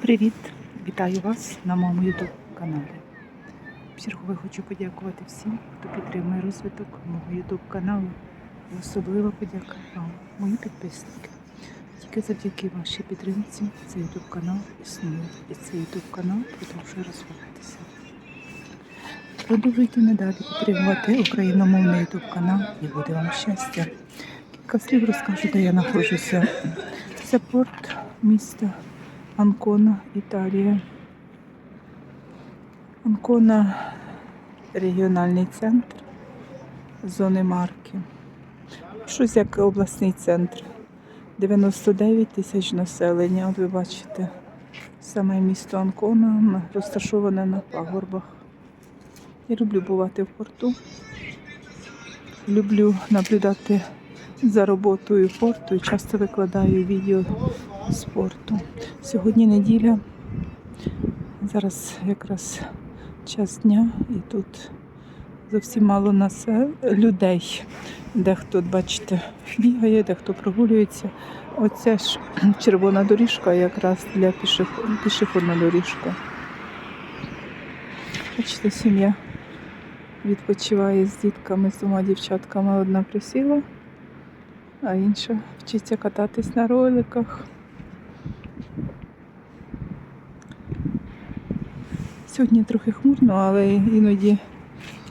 Привіт! Вітаю вас на моєму YouTube каналі. В Чергове хочу подякувати всім, хто підтримує розвиток мого YouTube каналу. І особливо подяка вам, мої підписники. Тільки завдяки вашій підтримці цей YouTube канал існує і цей YouTube канал продовжує розвиватися. Продовжуйте надалі підтримувати україномовний YouTube канал і буде вам щастя. Кілька слів розкажу, де я знаходжуся. Це порт міста Анкона, Італія. Анкона регіональний центр зони марки. Щось як обласний центр. 99 тисяч населення. От ви бачите, саме місто Анкона розташоване на пагорбах. Я люблю бувати в порту. Люблю наблюдати за роботою порту і часто викладаю відео з порту. Сьогодні неділя. Зараз якраз час дня і тут зовсім мало нас людей. Дехто, бачите, бігає, дехто прогулюється. Оця ж червона доріжка якраз для пішохідна доріжка. Бачите, сім'я відпочиває з дітками, з двома дівчатками. Одна присіла, а інша вчиться кататись на роликах. Сьогодні трохи хмурно, але іноді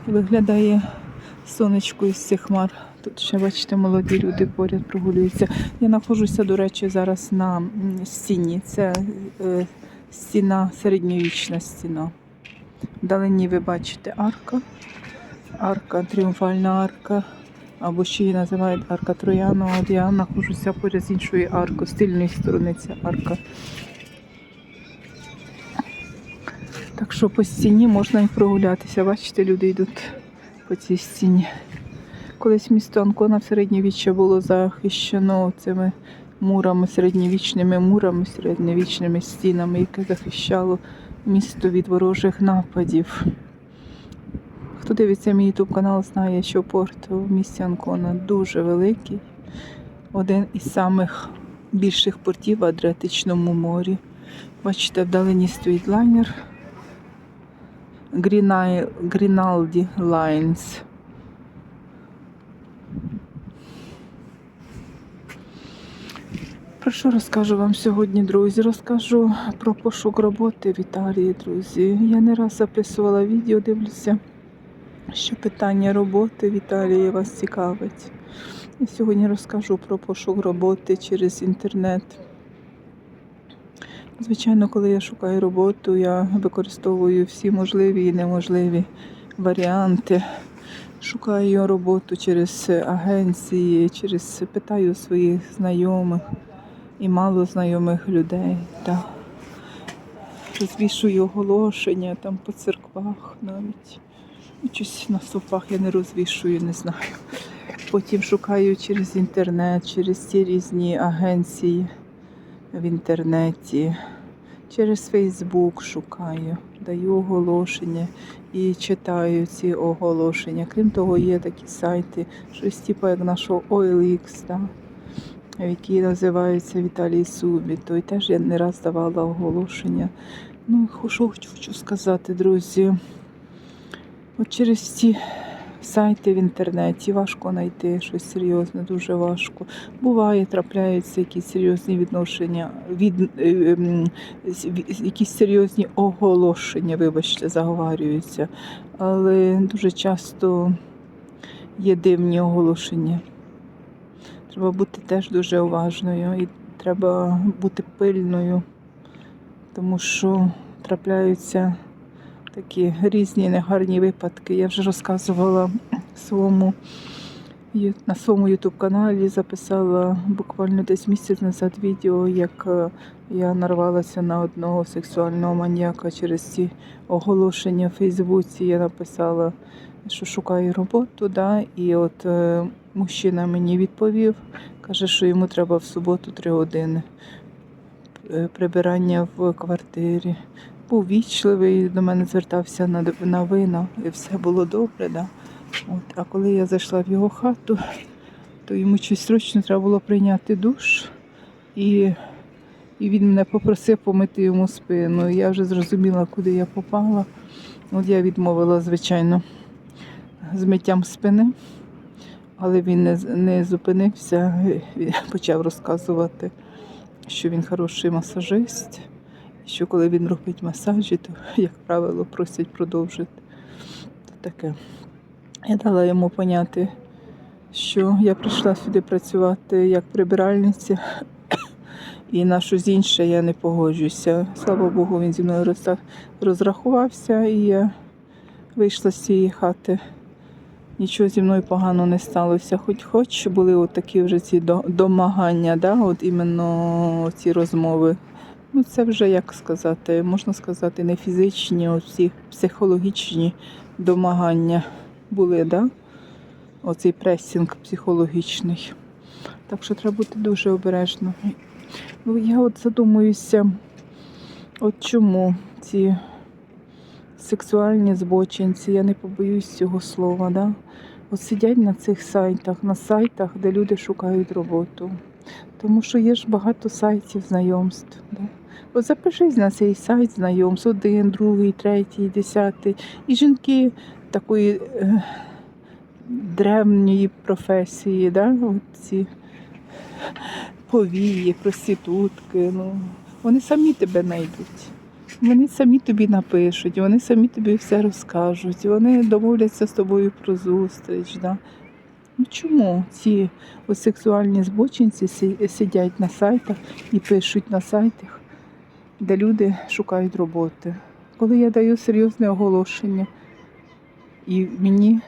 виглядає сонечко із цих хмар. Тут ще, бачите, молоді люди поряд прогулюються. Я знаходжуся, до речі, зараз на стіні. Це е, стіна, середньовічна стіна. Вдалині ви бачите арка. Арка, тріумфальна арка. Або ще її називають арка Трояна. От я знаходжуся поряд з іншою аркою, з тильної сторони ця арка. Так що по стіні можна і прогулятися. Бачите, люди йдуть по цій стіні. Колись місто Анкона в середньовіччя було захищено цими мурами, середньовічними мурами, середньовічними стінами, яке захищало місто від ворожих нападів. Хто дивиться мій YouTube канал, знає, що порт в місті Анкона дуже великий. Один із самих більших портів в Адріатичному морі. Бачите, вдалині стоїть лайнер. Гріналді Lines. Про що розкажу вам сьогодні, друзі? Розкажу про пошук роботи в Італії, друзі. Я не раз записувала відео, дивлюся, що питання роботи в вас цікавить. І сьогодні розкажу про пошук роботи через інтернет. Звичайно, коли я шукаю роботу, я використовую всі можливі і неможливі варіанти. Шукаю роботу через агенції, через питаю своїх знайомих і мало знайомих людей. Та розвішую оголошення там по церквах навіть. Щось на стовпах я не розвішую, не знаю. Потім шукаю через інтернет, через ці різні агенції в інтернеті, через Фейсбук шукаю, даю оголошення і читаю ці оголошення. Крім того, є такі сайти, щось типу як нашого OLX, да, які називаються Віталій Субі. То і теж я не раз давала оголошення. Ну, що хочу сказати, друзі. От через ці сайти в інтернеті важко знайти щось серйозне, дуже важко. Буває, трапляються якісь серйозні відношення, від, е, ем, якісь серйозні оголошення, вибачте, заговарюються. Але дуже часто є дивні оголошення. Треба бути теж дуже уважною і треба бути пильною, тому що трапляються такі різні негарні випадки. Я вже розказувала своєму, на своєму ютуб каналі, записала буквально десь місяць назад відео, як е, я нарвалася на одного сексуального маньяка через ці оголошення в Фейсбуці. Я написала, що шукаю роботу, да, і от е, мужчина мені відповів, каже, що йому треба в суботу три години е, прибирання в квартирі був вічливий, до мене звертався на, на і все було добре. Да? От. А коли я зайшла в його хату, то йому щось срочно треба було прийняти душ і І він мене попросив помити йому спину. Я вже зрозуміла, куди я попала. От я відмовила, звичайно, з миттям спини, але він не, не зупинився, Він почав розказувати, що він хороший масажист, що коли він робить масажі, то, як правило, просять продовжити. То таке. Я дала йому поняти, що я прийшла сюди працювати як прибиральниця, і на щось інше я не погоджуюся. Слава Богу, він зі мною розрахувався, і я вийшла з цієї хати. Нічого зі мною погано не сталося. Хоч хоч були от такі вже ці домагання, да? от іменно ці розмови. Ну, це вже як сказати, можна сказати, не фізичні, от ці психологічні домагання були, да? Оцей пресінг психологічний. Так що треба бути дуже обережно. Ну, я от задумуюся, от чому ці сексуальні збочинці, я не побоюсь цього слова, да? От сидять на цих сайтах, на сайтах, де люди шукають роботу. Тому що є ж багато сайтів знайомств. Да? От запишись на цей сайт знайомств, один, другий, третій, десятий. І жінки такої е, древньої професії, да? от ці повії, проститутки. Ну, вони самі тебе знайдуть. Вони самі тобі напишуть, вони самі тобі все розкажуть, вони домовляться з тобою про зустріч. Да? Ну чому ці сексуальні збочинці сидять на сайтах і пишуть на сайтах, де люди шукають роботи? Коли я даю серйозне оголошення, і мені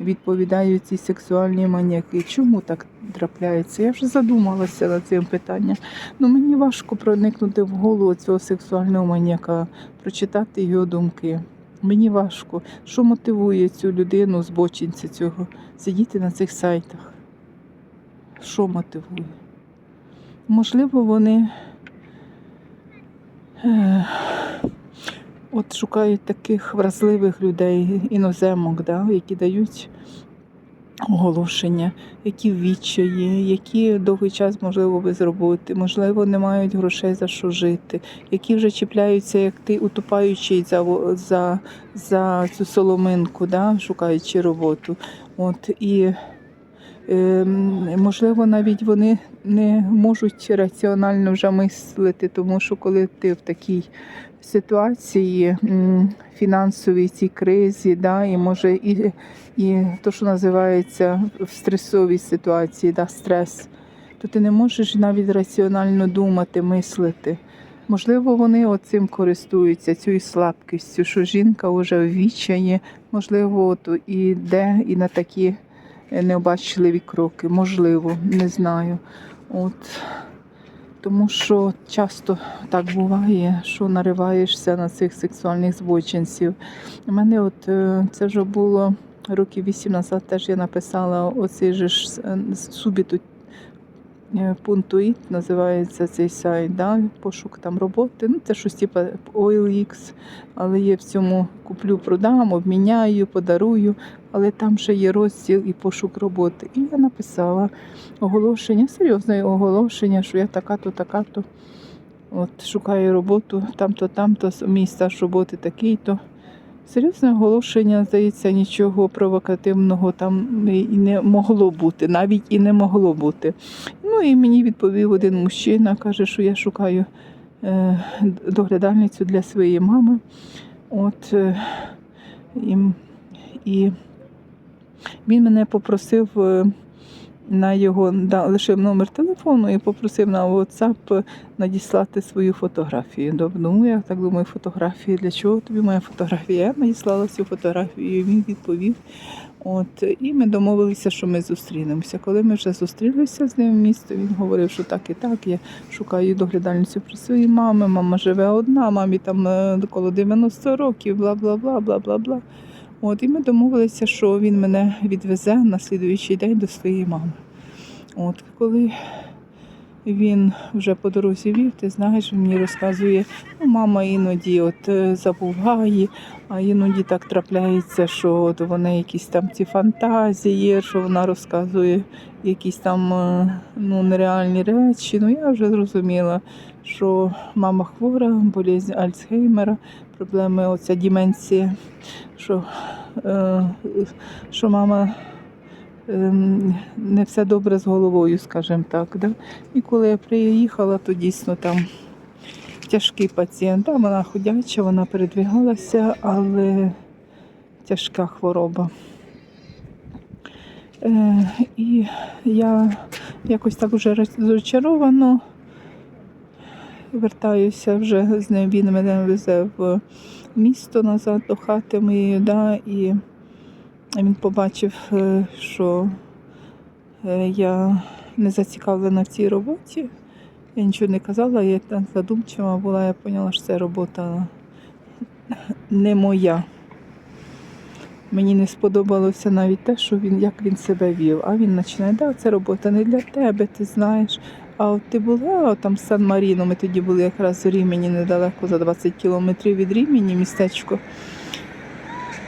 відповідають ці сексуальні маніяки, чому так трапляється? Я вже задумалася над цим питанням. Ну мені важко проникнути в голову цього сексуального маніяка, прочитати його думки. Мені важко. Що мотивує цю людину, збочинця цього, сидіти на цих сайтах? Що мотивує? Можливо, вони е, от шукають таких вразливих людей, іноземок, да, які дають оголошення, які відчаї, які довгий час, можливо, без роботи, можливо, не мають грошей за що жити, які вже чіпляються, як ти, утопаючий за, за, за цю соломинку, да, шукаючи роботу. От, і Ем, Можливо, навіть вони не можуть раціонально вже мислити, тому що коли ти в такій ситуації фінансовій цій кризі, да, і може і, і то, що називається в стресовій ситуації, да, стрес, то ти не можеш навіть раціонально думати, мислити. Можливо, вони оцим користуються, цією слабкістю, що жінка вже в відчаї, можливо, от і йде і на такі необачливі кроки. Можливо, не знаю. От. Тому що часто так буває, що нариваєшся на цих сексуальних збочинців. У мене от е, це вже було років вісім назад, теж я написала оцей же ж е, субіту е, пунктуїт, називається цей сайт, да? пошук там роботи. Ну, це щось типу OLX, але є в цьому куплю, продам, обміняю, подарую, але там ще є розділ і пошук роботи. І я написала оголошення, серйозне оголошення, що я така-то, така-то. От, шукаю роботу там-то, там-то, мій стаж роботи такий-то. Серйозне оголошення, здається, нічого провокативного там і не могло бути, навіть і не могло бути. Ну і мені відповів один мужчина, каже, що я шукаю е, доглядальницю для своєї мами. От, е, і, і він мене попросив е, на його лишив номер телефону і попросив на WhatsApp надіслати свою фотографію. Ну, я так думаю, фотографії. Для чого тобі моя фотографія? Я надіслала цю фотографію, і він відповів. От, і ми домовилися, що ми зустрінемося. Коли ми вже зустрілися з ним в місто, він говорив, що так і так, я шукаю доглядальницю при своїй мами, мама живе одна, мамі там е, коло 90 років, бла бла бла бла бла бла. От, і ми домовилися, що він мене відвезе на слідуючий день до своєї мами. От, коли він вже по дорозі вів, ти знаєш, він мені розказує, ну, мама іноді от е, забуває, а іноді так трапляється, що от вони якісь там ці фантазії, що вона розказує якісь там е, ну, нереальні речі. Ну я вже зрозуміла, що мама хвора, болезнь Альцгеймера, проблеми оця деменція, що, е, що мама ем, не все добре з головою, скажімо так. Да? І коли я приїхала, то дійсно там тяжкий пацієнт. Да, вона ходяча, вона передвигалася, але тяжка хвороба. Е, і я якось так вже розчаровано вертаюся вже з ним. Він мене везе в місто назад до хати моєї, да, і він побачив, е, що е, я не зацікавлена в цій роботі. Я нічого не казала, я так задумчива була, я поняла, що це робота не моя. Мені не сподобалося навіть те, що він, як він себе вів. А він починає, да, це робота не для тебе, ти знаєш. А от ти була там Сан Маріно, ми тоді були якраз у Рімені недалеко за 20 кілометрів від Рімені, містечко.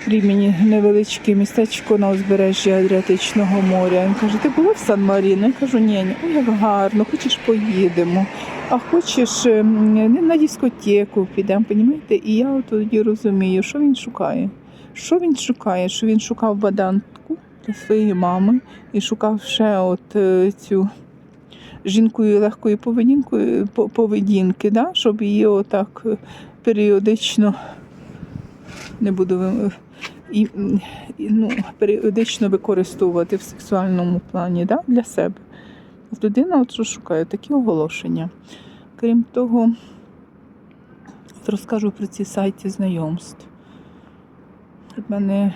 Рімені невеличке містечко на узбережжі Адріатичного моря. Він каже, ти була в Сан Маріно? Я кажу, ні, ні, як гарно, хочеш поїдемо. А хочеш ем, на дискотеку підемо, понімаєте? І я от тоді розумію, що він шукає. Що він шукає? Що він шукав бадантку для своєї мами і шукав ще от е, цю жінкою легкої поведінкою, поведінки, да? щоб її отак е, періодично не буду і, і, ну, періодично використовувати в сексуальному плані да? для себе. Людина от що шукає такі оголошення. Крім того, от розкажу про ці сайти знайомств. У мене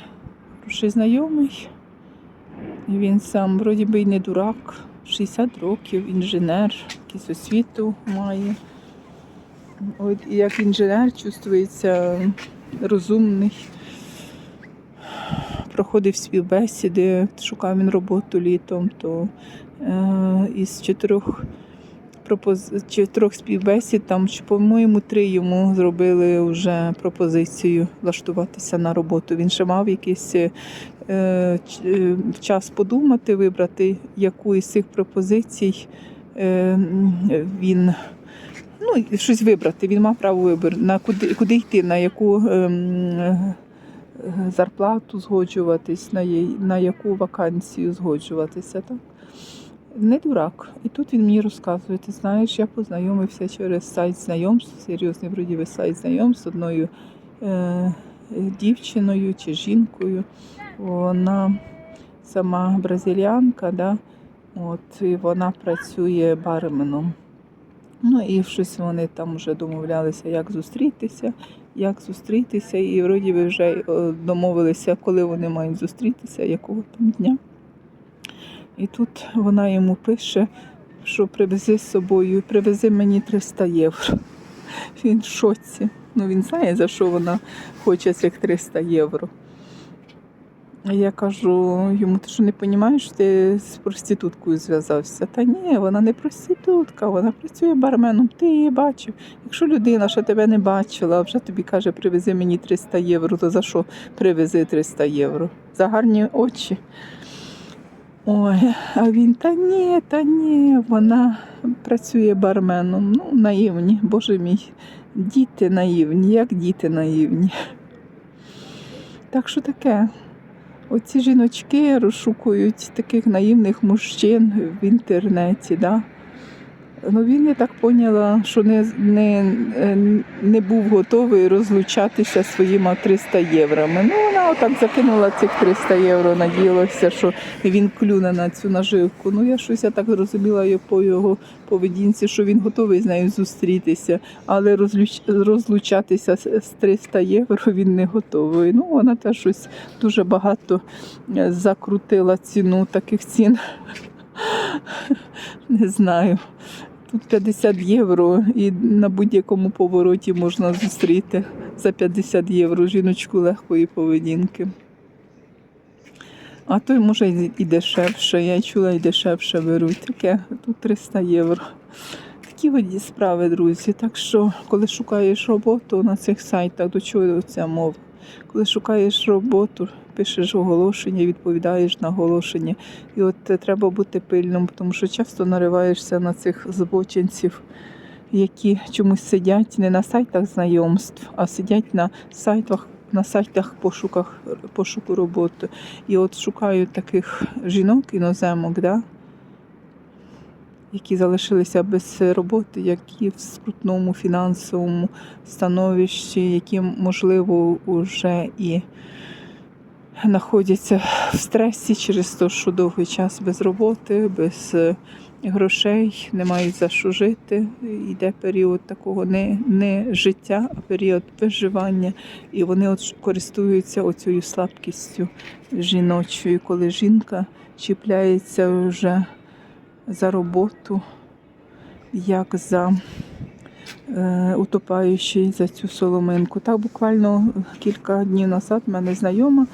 хороший знайомий, він сам вроді би й не дурак, 60 років, інженер, якийсь освіту має. От і як інженер чувствується розумний. Проходив співбесіди, шукав він роботу літом, то е, із чотирьох пропоз... чотирьох співбесід, там, чи, по-моєму, три йому зробили вже пропозицію влаштуватися на роботу. Він ще мав якийсь е, е, час подумати, вибрати, яку із цих пропозицій е, він. Ну, щось вибрати. Він мав право вибору, на куди, куди йти, на яку ем, е, зарплату згоджуватись, на, на яку вакансію згоджуватися. Так? Не дурак. І тут він мені розказує, ти знаєш, я познайомився через сайт знайомств, серйозний вроді сайт знайомств з одною е, дівчиною чи жінкою. Вона сама бразилянка, да? От, і вона працює барменом. Ну і щось вони там вже домовлялися, як зустрітися, як зустрітися, і вроді би вже е, домовилися, коли вони мають зустрітися, якого там дня. І тут вона йому пише, що привези з собою, привези мені 300 євро. Він в шоці. Ну він знає, за що вона хоче цих 300 євро. А Я кажу йому, ти що не розумієш, ти з проституткою зв'язався? Та ні, вона не проститутка, вона працює барменом, ти її бачив. Якщо людина ще тебе не бачила, вже тобі каже, привези мені 300 євро, то за що привези 300 євро? За гарні очі. Ой, а він та ні, та ні, вона працює барменом. Ну, наївні, боже мій. Діти наївні, як діти наївні. Так що таке? Оці жіночки розшукують таких наївних мужчин в інтернеті. Да? Ну, він, я так поняла, що не, не, е, не був готовий розлучатися своїми 300 євро. Ну, вона отак закинула цих 300 євро, надіялася, що він клюне на цю наживку. Ну, я щось я так зрозуміла по його поведінці, що він готовий з нею зустрітися, але розлуч, розлучатися з з 300 євро він не готовий. Ну, вона теж щось дуже багато е, закрутила ціну таких цін. Не знаю. Тут 50 євро і на будь-якому повороті можна зустріти за 50 євро жіночку легкої поведінки. А то може і- і дешевше. Я чула, і дешевше беруть. Таке, тут 300 євро. Такі воді справи, друзі. Так що, коли шукаєш роботу на цих сайтах, до чого ця мова? Коли шукаєш роботу, пишеш оголошення, відповідаєш на оголошення. І от е, треба бути пильним, тому що часто нариваєшся на цих збочинців, які чомусь сидять не на сайтах знайомств, а сидять на сайтах. На сайтах пошуках пошуку роботи. І от шукають таких жінок, іноземок, да? Які залишилися без роботи, які в скрутному фінансовому становищі, які, можливо, вже і знаходяться в стресі через те, що довгий час без роботи, без е, грошей, не мають за що жити. Йде період такого не, не життя, а період виживання. І вони от користуються оцією слабкістю жіночою, коли жінка чіпляється вже за роботу, як за е, утопаючий за цю соломинку. Так буквально кілька днів назад в мене знайома.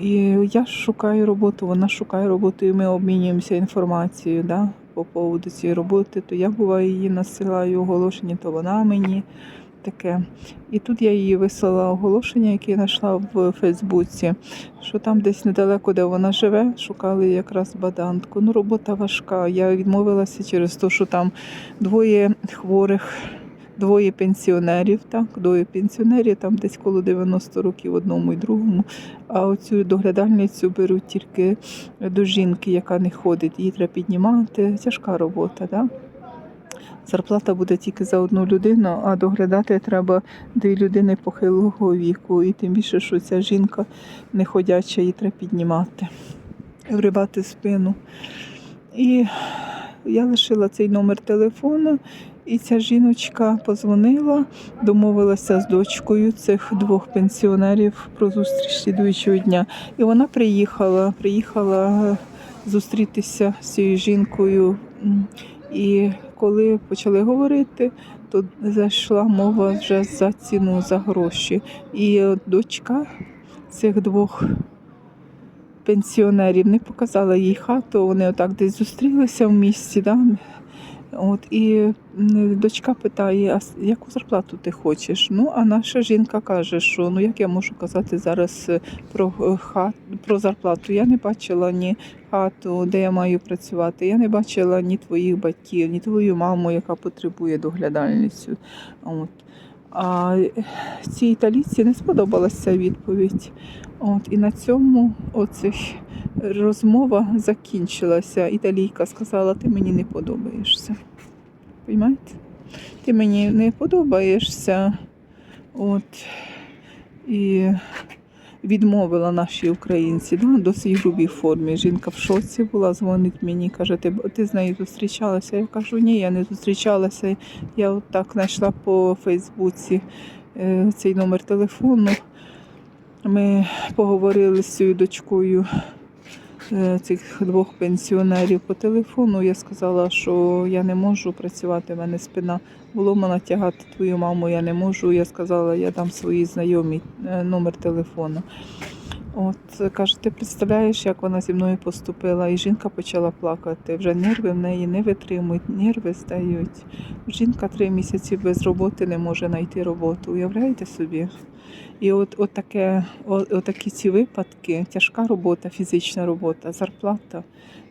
І я шукаю роботу, вона шукає роботу, і ми обмінюємося інформацією да, по поводу цієї роботи. То я буваю її насилаю оголошення, то вона мені таке. І тут я їй вислала оголошення, яке я знайшла в Фейсбуці, що там десь недалеко, де вона живе, шукали якраз бадантку. Ну, робота важка. Я відмовилася через те, що там двоє хворих. Двоє пенсіонерів, так, двоє пенсіонерів, там десь коло 90 років одному і другому. А оцю доглядальницю беруть тільки до жінки, яка не ходить. Її треба піднімати. Тяжка робота. Да? Зарплата буде тільки за одну людину, а доглядати треба дві людини похилого віку. І тим більше, що ця жінка не ходяча, її треба піднімати, вривати спину. І я лишила цей номер телефону, і ця жіночка позвонила, домовилася з дочкою цих двох пенсіонерів про зустріч слідуючого дня. І вона приїхала, приїхала е, зустрітися з цією жінкою. І коли почали говорити, то зайшла мова вже за ціну, за гроші. І дочка цих двох пенсіонерів не показала їй хату, вони отак десь зустрілися в місті. Да? От, і дочка питає, а яку зарплату ти хочеш? Ну, а наша жінка каже, що ну як я можу казати зараз е, про е, хат, про зарплату? Я не бачила ні хату, де я маю працювати. Я не бачила ні твоїх батьків, ні твою маму, яка потребує доглядальницю. От. А цій італійці не сподобалася відповідь. От, і на цьому оцих розмова закінчилася. Італійка сказала, ти мені не подобаєшся. Поймаєте? Ти мені не подобаєшся. От. І відмовила наші українці да, досить грубій формі. Жінка в шоці була, дзвонить мені, каже, ти, ти з нею зустрічалася? Я кажу, ні, я не зустрічалася. Я от так знайшла по Фейсбуці е, цей номер телефону. Ми поговорили з цією дочкою цих двох пенсіонерів по телефону. Я сказала, що я не можу працювати, в мене спина вломана, тягати твою маму я не можу. Я сказала, я дам своїй знайомій е, номер телефону. От каже, ти представляєш, як вона зі мною поступила, і жінка почала плакати. Вже нерви в неї не витримують, нерви стають. Жінка три місяці без роботи не може знайти роботу. Уявляєте собі? І от, от, таке, от, от такі ці випадки, тяжка робота, фізична робота, зарплата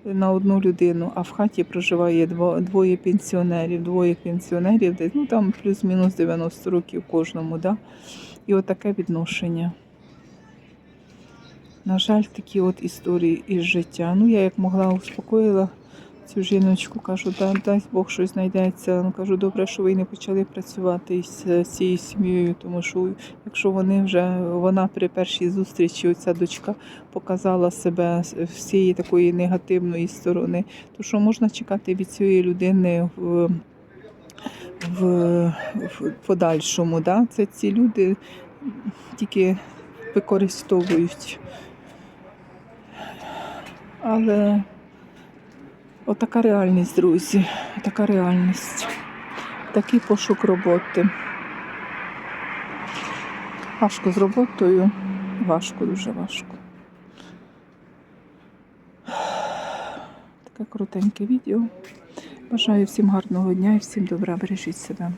на одну людину, а в хаті проживає дво, двоє пенсіонерів, двоє пенсіонерів, ну там плюс-мінус 90 років кожному. Да? І от таке відношення. На жаль, такі от історії із життя. Ну, я як могла успокоїла цю жіночку, кажу, дай, дай Бог щось знайдеться. Ну, кажу, добре, що ви не почали працювати е, цією сім'єю, тому що якщо вони вже вона при першій зустрічі, оця дочка показала себе всієї такої негативної сторони, то що можна чекати від цієї людини в, в, в подальшому? Да? Це ці люди тільки використовують. Але отака реальність, друзі, така реальність. Такий пошук роботи. Важко з роботою. Важко, дуже важко. Таке коротеньке відео. Бажаю всім гарного дня і всім добра. Бережіть себе.